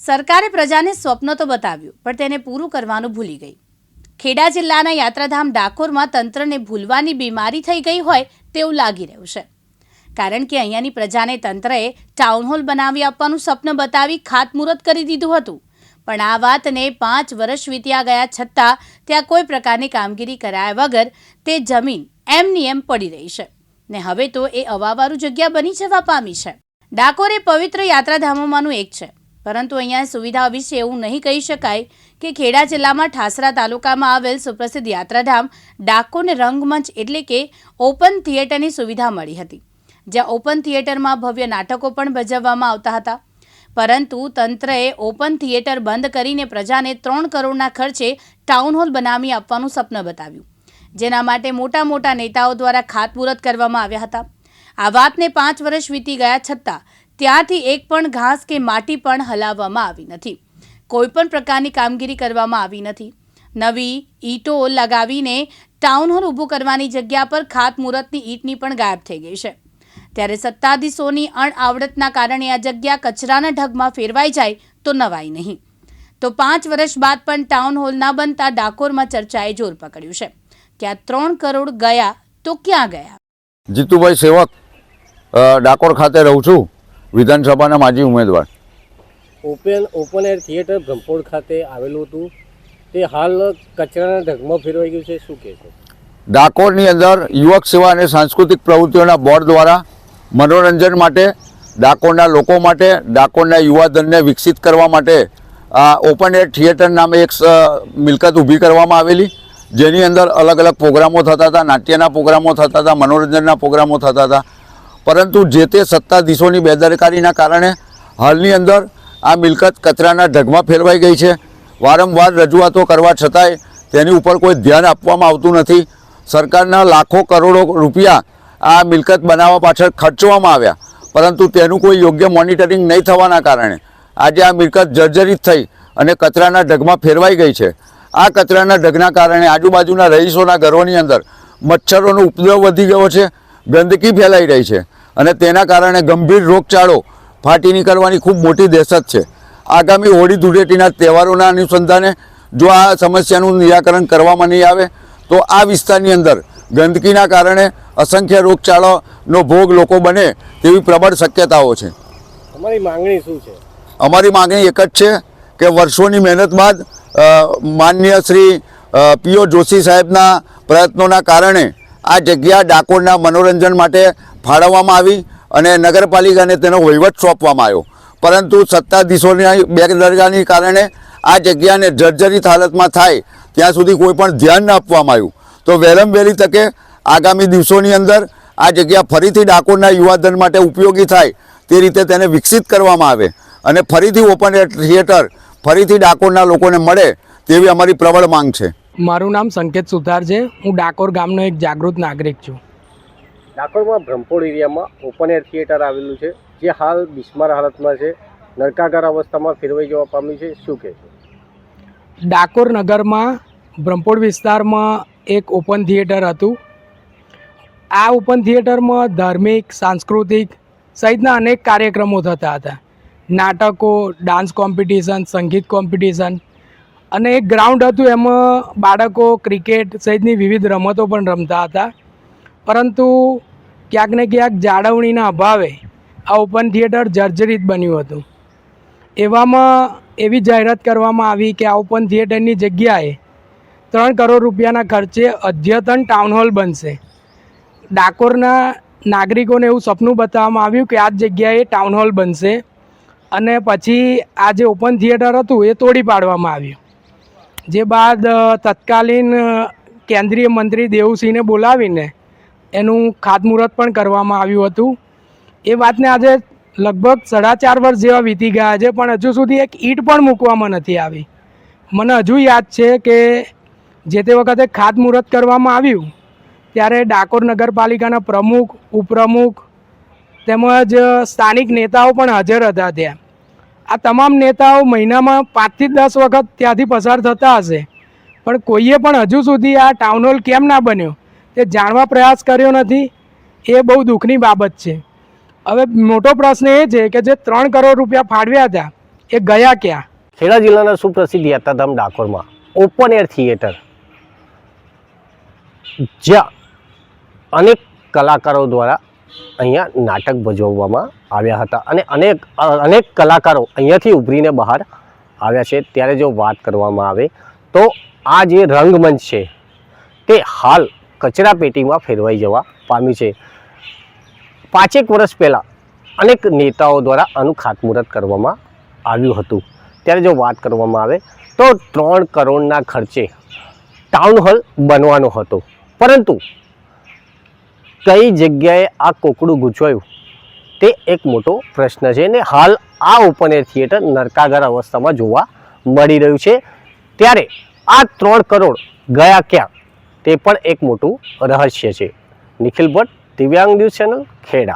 સરકારે પ્રજાને સ્વપ્ન તો બતાવ્યું, પણ તેને પૂરું કરવાનું ભૂલી ગઈ. ખેડા જિલ્લાના યાત્રાધામ ડાકોરમાં તંત્રને ભૂલવાની બીમારી થઈ ગઈ હોય તેવું લાગી રહ્યું છે. કારણ કે અહીંયાની પ્રજાને તંત્રએ ટાઉન હોલ બનાવી આપવાનું સ્વપ્ન બતાવી ખાતમુહૂર્ત કરી દીધું હતું. પણ આ વાતને પાંચ વર્ષ વીત્યા ગયા છતાં ત્યાં કોઈ પ્રકારની કામગીરી કરાયા વગર તે જમીન એમની એમ પડી રહી છે. ને હવે તો એ અવાવારું જગ્યા બની જવા પામી છે. ડાકોર એ પવિત્ર યાત્રાધામોમાંનું એક છે. પરંતુ અહીંયા સુવિધા વિશે એવું નહીં કહી શકાય કે ખેડા જિલ્લામાં ઠાસરા તાલુકામાં આવેલ સુપ્રસિદ્ધ યાત્રાધામ ડાકોને રંગમંચ એટલે કે ઓપન થિયેટરની સુવિધા મળી હતી, જ્યાં ઓપન થિયેટરમાં ભવ્ય નાટકો પણ ભજવવામાં આવતા હતા. પરંતુ તંત્રએ ઓપન થિયેટર બંધ કરીને પ્રજાને ત્રણ કરોડના ખર્ચે ટાઉન હોલ બનાવી આપવાનું સપન બતાવ્યું, જેના માટે મોટા મોટા નેતાઓ દ્વારા ખાતમુહૂર્ત કરવામાં આવ્યા હતા. આ વાતને પાંચ વર્ષ વીતી ગયા છતાં ત્યાંથી એક પણ ઘાસ કે માટી પણ હલાવવામાં આવી નથી. કોઈ પણ પ્રકારની કામગીરી કરવામાં આવી નથી. નવી ઈંટો લગાવીને ટાઉન હોલ ઊભું કરવાની જગ્યા પર ખાતમુહૂર્તની ઈંટની પણ ગાયબ થઈ ગઈ છે. ત્યારે સત્તાધીશોની અણઆવડતના કારણે આ જગ્યા કચરાના ઢગમાં ફેરવાઈ જાય તો નવાય નહીં. તો પાંચ વર્ષ બાદ પણ ટાઉન હોલ ના બનતા ડાકોરમાં ચર્ચાએ જોર પકડ્યું છે. ક્યાં ત્રણ કરોડ ગયા તો ક્યાં ગયા? જીતુભાઈ સેવક ડાકોર ખાતે રહું છું. વિધાનસભાના માજી ઉમેદવાર. Open open air theatre Brahmpol ખાતે આવેલું હતું. તે હાલ કચરાના ઢગમાં ફેરવાઈ ગયું છે. શું કહેશો ડાકોરની અંદર યુવક સેવા અને સાંસ્કૃતિક પ્રવૃત્તિઓના બોર્ડ દ્વારા મનોરંજન માટે ડાકોરના લોકો માટે ડાકોરના યુવાધનને વિકસિત કરવા માટે આ ઓપન એર થિયેટર નામે એક મિલકત ઊભી કરવામાં આવેલી. જેની અંદર અલગ અલગ પ્રોગ્રામો થતા હતા. નાટ્યના પ્રોગ્રામો થતા હતા. મનોરંજનના પ્રોગ્રામો થતા હતા. પરંતુ જે તે સત્તાધીશોની બેદરકારીના કારણે હાલની અંદર આ મિલકત કચરાના ઢગમાં ફેરવાઈ ગઈ છે. વારંવાર રજૂઆતો કરવા છતાંય તેની ઉપર કોઈ ધ્યાન આપવામાં આવતું નથી. સરકારના લાખો કરોડો રૂપિયા આ મિલકત બનાવવા પાછળ ખર્ચવામાં આવ્યા. પરંતુ તેનું કોઈ યોગ્ય મોનિટરિંગ નહીં થવાના કારણે આજે આ મિલકત જર્જરિત થઈ અને કચરાના ઢગમાં ફેરવાઈ ગઈ છે. આ કચરાના ઢગના કારણે આજુબાજુના રહીશોના ઘરોની અંદર મચ્છરોનો ઉપદ્રવ વધી ગયો છે. ગંદકી ફેલાઈ રહી છે. અને તેના કારણે ગંભીર રોગચાળો ફાટી નીકળવાની ખૂબ મોટી દહેશત છે. આગામી હોળી ધૂળેટીના તહેવારોના અનુસંધાને જો આ સમસ્યાનું નિરાકરણ કરવામાં નહીં આવે તો આ વિસ્તારની અંદર ગંદકીના કારણે અસંખ્ય રોગચાળાનો ભોગ લોકો બને તેવી પ્રબળ શક્યતાઓ છે. અમારી માંગણી શું છે? અમારી માગણી એક જ છે કે વર્ષોની મહેનત બાદ માન્ય માનનીય શ્રી પીઓ જોશી સાહેબના પ્રયત્નોના કારણે આ જગ્યા ડાકોરના મનોરંજન માટે ફાળવવામાં આવી અને નગરપાલિકાને તેનો વહીવટ સોંપવામાં આવ્યો. પરંતુ સત્તાધીશોની બેદરગાની કારણે આ જગ્યાને જર્જરિત હાલતમાં થાય ત્યાં સુધી કોઈ પણ ધ્યાન ન આપવામાં આવ્યું. તો વહેલમ વહેલી તકે આગામી દિવસોની અંદર આ જગ્યા ફરીથી ડાકોરના યુવાધન માટે ઉપયોગી થાય તે રીતે તેને વિકસિત કરવામાં આવે અને ફરીથી ઓપન એર થિયેટર ફરીથી ડાકોરના લોકોને મળે તેવી અમારી પ્રબળ માંગ છે. મારું નામ સંકેત સુથાર છે. હું ડાકોર ગામનો એક જાગૃત નાગરિક છું. ડાકોરમાં બ્રહ્મપોળ એરિયામાં ઓપન એર થિયેટર આવેલું છે, જે હાલ બિસ્માર હાલતમાં છે. નરકાગાર અવસ્થામાં ફેરવાઈ જવા પામ્યું છે. શું કહેશો ડાકોર નગરમાં બ્રહ્મપોળ વિસ્તારમાં એક ઓપન થિયેટર હતું. આ ઓપન થિયેટરમાં ધાર્મિક, સાંસ્કૃતિક સહિતના અનેક કાર્યક્રમો થતા હતા. નાટકો ડાન્સ કોમ્પિટિશન સંગીત કોમ્પિટિશન અને એક ગ્રાઉન્ડ હતું. એમાં બાળકો ક્રિકેટ સહિતની વિવિધ રમતો પણ રમતા હતા. પરંતુ ક્યાંક ને ક્યાંક જાળવણીના અભાવે આ ઓપન થિયેટર જર્જરિત બન્યું હતું. એવામાં એવી જાહેરાત કરવામાં આવી કે આ ઓપન થિયેટરની જગ્યાએ ત્રણ કરોડ રૂપિયાના ખર્ચે અદ્યતન ટાઉન હોલ બનશે. ડાકોરના નાગરિકોને એવું સપનું બતાવવામાં આવ્યું કે આ જગ્યાએ ટાઉન હોલ બનશે અને પછી આ જે ઓપન થિયેટર હતું એ તોડી પાડવામાં આવ્યું. જે બાદ તત્કાલીન કેન્દ્રીય મંત્રી દેવુસિંહને બોલાવીને એનું ખાતમુહૂર્ત પણ કરવામાં આવ્યું હતું. એ વાતને આજે લગભગ સાડા ચાર વર્ષ જેવા વીતી ગયા છે, પણ હજુ સુધી એક ઈંટ પણ મૂકવામાં નથી આવી. મને હજુ યાદ છે કે જે તે વખતે ખાતમુહૂર્ત કરવામાં આવ્યું, ત્યારે ડાકોર નગરપાલિકાના પ્રમુખ, ઉપપ્રમુખ તેમજ સ્થાનિક નેતાઓ પણ હાજર હતા ત્યાં. આ તમામ નેતાઓ મહિનામાં પાંચથી દસ વખત ત્યાંથી પસાર થતા હશે. પણ કોઈએ પણ હજુ સુધી આ ટાઉન હોલ કેમ ના બન્યો? તે જાણવા પ્રયાસ કર્યો નથી, એ બહુ દુઃખની બાબત છે. હવે મોટો પ્રશ્ન એ છે કે જે ત્રણ કરોડ રૂપિયા ફાળવ્યા હતા, એ ગયા ક્યાં? ખેડા જિલ્લાના સુપ્રસિદ્ધ યાત્રાધામ ડાકોરમાં ઓપન એર થિયેટર જ્યાં અનેક કલાકારો દ્વારા અહીંયા નાટક ભજવવામાં આવ્યા હતા અને અનેક અનેક કલાકારો અહીંયાથી ઉભરીને બહાર આવ્યા છે. ત્યારે જો વાત કરવામાં આવે તો આ જે રંગમંચ છે, તે હાલ કચરા પેટીમાં ફેરવાઈ જવા પામ્યું છે. પાંચેક વર્ષ પહેલાં અનેક નેતાઓ દ્વારા આનું ખાતમુહૂર્ત કરવામાં આવ્યું હતું. ત્યારે જો વાત કરવામાં આવે તો ત્રણ કરોડના ખર્ચે ટાઉન હોલ બનવાનો હતો. પરંતુ કઈ જગ્યાએ આ કોકડું ગૂંચવાયું? તે એક મોટો પ્રશ્ન છે ને હાલ આ ઓપન એર થિયેટર નરકાગર અવસ્થામાં જોવા મળી રહ્યું છે. ત્યારે આ ત્રણ કરોડ ગયા ક્યાં? તે પણ એક મોટું રહસ્ય છે. નિખિલ ભટ્ટ દિવ્યાંગ ન્યૂઝ ચેનલ ખેડા.